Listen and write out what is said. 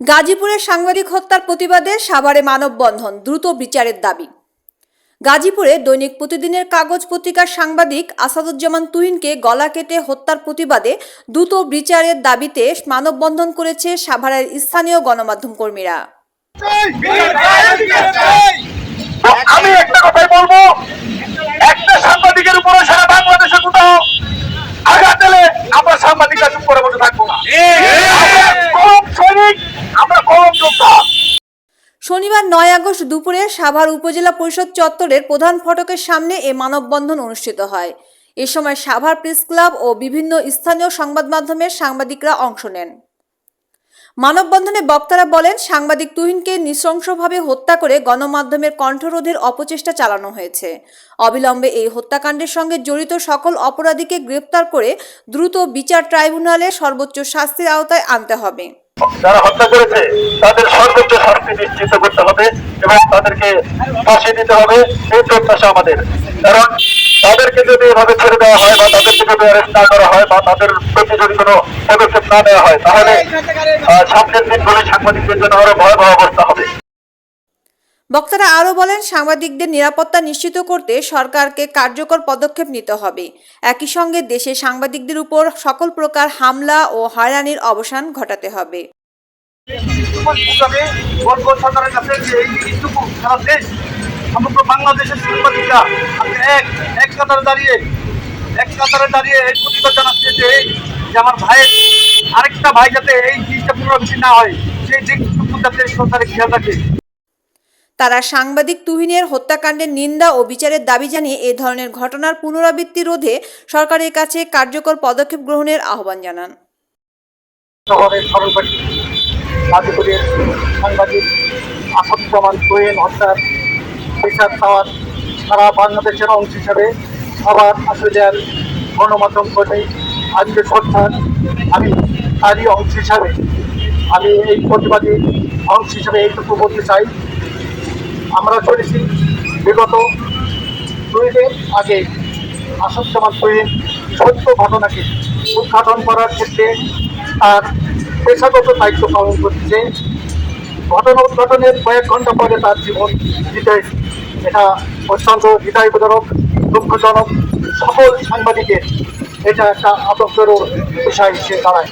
গাজীপুরের সাংবাদিক হত্যার প্রতিবাদে সাভারে মানববন্ধন দ্রুত বিচারের দাবি। গাজীপুরে দৈনিক প্রতিদিনের কাগজ পত্রিকার সাংবাদিক আসাদুজ্জামান তুহিনকে গলা কেটে হত্যার প্রতিবাদে দ্রুত বিচারের দাবিতে মানববন্ধন করেছে সাভারের স্থানীয় গণমাধ্যম কর্মীরা। আমি একটা কথাই বলব একটা সাংবাদিকের উপরে সারা বাংলাদেশে কোথাও আঘাত দিলে আমরা সাংবাদিকরা চুপ করে বসে থাকব না। নয় আগস্ট দুপুরে সাভার উপজেলা পরিষদ চত্বরের প্রধান ফটকের সামনে এ মানববন্ধন অনুষ্ঠিত হয়। এ সময় সাভার প্রেস ক্লাব ও বিভিন্ন স্থানীয় সংবাদ মাধ্যমের সাংবাদিকরা অংশ নেন। মানববন্ধনে বক্তারা বলেন, সাংবাদিক তুহিনকে নৃশংসভাবে হত্যা করে গণমাধ্যমের কণ্ঠরোধের অপচেষ্টা চালানো হয়েছে। অবিলম্বে এই হত্যাকাণ্ডের সঙ্গে জড়িত সকল অপরাধীকে গ্রেপ্তার করে দ্রুত বিচার ট্রাইব্যুনালে সর্বোচ্চ শাস্তির আওতায় আনতে হবে। যারা হত্যা করেছে, তাদের সর্বোচ্চ শাস্তি নিশ্চিত করতে হবে এবং তাদেরকে দিতে হবে এই প্রত্যাশা আমাদের। কারণ তাদেরকে যদি এভাবে ছেড়ে দেওয়া হয় বা তাদেরকে যদি অ্যারেস্ট না করা হয় বা তাদের প্রতি যদি কোনো পদক্ষেপ না নেওয়া হয়, তাহলে সামনের দিনগুলো সাংবাদিকদের জন্য আরও ভয়াবহ অবস্থা হবে। বক্তারা আরও বলেন, সাংবাদিকদের নিরাপত্তা নিশ্চিত করতে সরকারকে কার্যকর পদক্ষেপ নিতে হবে। একই সঙ্গে দেশে সাংবাদিকদের উপর সকল প্রকার হামলা ও হয়রানির অবসান ঘটাতে হবে। হিসাবে বলব সরকারের কাছে যে এই জিনিসটুকু সারা দেশ সমগ্র বাংলাদেশের সাংবাদিকরা আজকে এক এক কাতারে দাঁড়িয়ে এক কাতারে দাঁড়িয়ে এই প্রতিবাদ জানাচ্ছে যে যে আমার ভাইয়ের আরেকটা ভাই যাতে এই জিনিসটা পুনরাবৃত্তি না হয় সেই দিকটুকু যাতে সরকারের খেয়াল রাখে। তারা সাংবাদিক তুহিনের হত্যাকাণ্ডের নিন্দা ও বিচারের দাবি জানিয়ে এ ধরনের ঘটনার পুনরাবৃত্তি রোধে সরকারের কাছে কার্যকর পদক্ষেপ গ্রহণের আহ্বান জানান। শহরের গাজীপুরের সাংবাদিক আসাদুজ্জামান কোয়েন হত্যার বিচার পাওয়ার সারা বাংলাদেশের অংশ হিসাবে আবার আসলের গণমাধ্যম কর্মী আজকে সরকার আমি তারই অংশ হিসাবে, আমি এই প্রতিবাদী অংশ হিসাবে এইটুকু বলতে চাই। আমরা চলেছি বিগত দুই দিন আগে আসাদুজ্জামান কোয়েন সত্য ঘটনাকে উদ্ঘাটন করার ক্ষেত্রে তার পেশাগত দায়িত্ব পালন করছে। ঘটনা উদ্ঘাটনের কয়েক ঘণ্টা পরে তার জীবন হয়েছে। এটা অত্যন্ত হৃদয়বিদারক দুঃখজনক। সকল সাংবাদিকের এটা একটা আতঙ্কেরও বিষয় হিসেবে দাঁড়ায়।